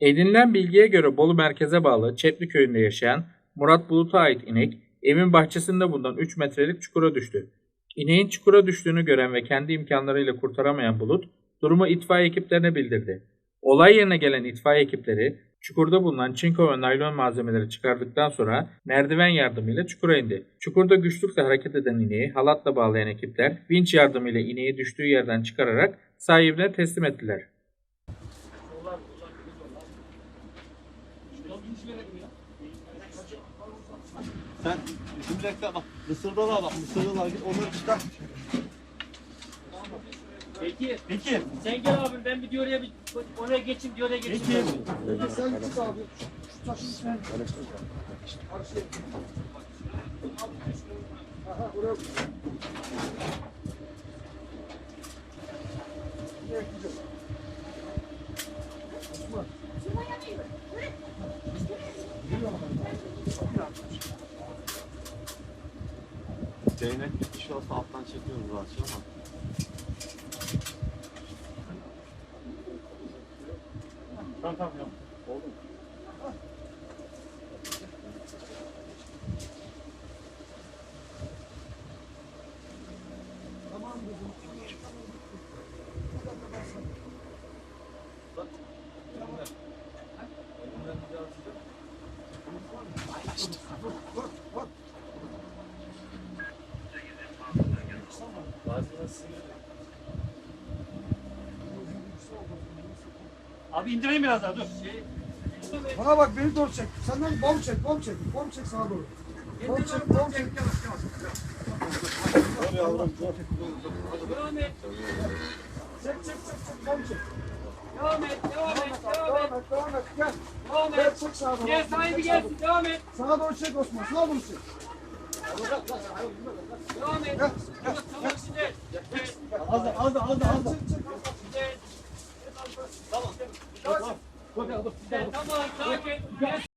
Edinilen bilgiye göre Bolu merkeze bağlı Çetli köyünde yaşayan Murat Bulut'a ait inek evin bahçesinde bulunan 3 metrelik çukura düştü. İneğin çukura düştüğünü gören ve kendi imkanlarıyla kurtaramayan Bulut durumu itfaiye ekiplerine bildirdi. Olay yerine gelen itfaiye ekipleri çukurda bulunan çinko ve naylon malzemeleri çıkardıktan sonra merdiven yardımıyla çukura indi. Çukurda güçlükle hareket eden ineği halatla bağlayan ekipler vinç yardımıyla ineği düştüğü yerden çıkararak sahibine teslim ettiler. Sen şimdi bekle bak. Mısırdalar bak. Mısırdalar git onları çıkar. Peki. Peki. Sen gel abi ben bir diyor bir oraya geçeyim diyor oraya geçeyim. Peki. Sen çık abi. Şu taşın içine. Karşıya. Aha buraya. Buraya gideceğiz. Değnek bitmiş olsa alttan çekiyoruz rahatça ama. Tamam tamam. Oldu mu? Abi indireyim biraz daha dur. Bana bak beni doğru çek. Senden bom çek, bom çek. Bom çek sağa doğru. Bom çek, bom çek. Devam et. Çek, çek, çek, çek, bom çek. Devam et. Devam et. Devam Devam et. devam et. Gel. Devam Gel, et. çek sağa doğru. Gel sahibi gelsin. Devam et. Sağa doğru çek Osman, sağa doğru çek. Devam et. Gel, Tamam tamam şimdi. Az da az da az da az da. Çek. Tamam. Tamam. Sakin. Gel.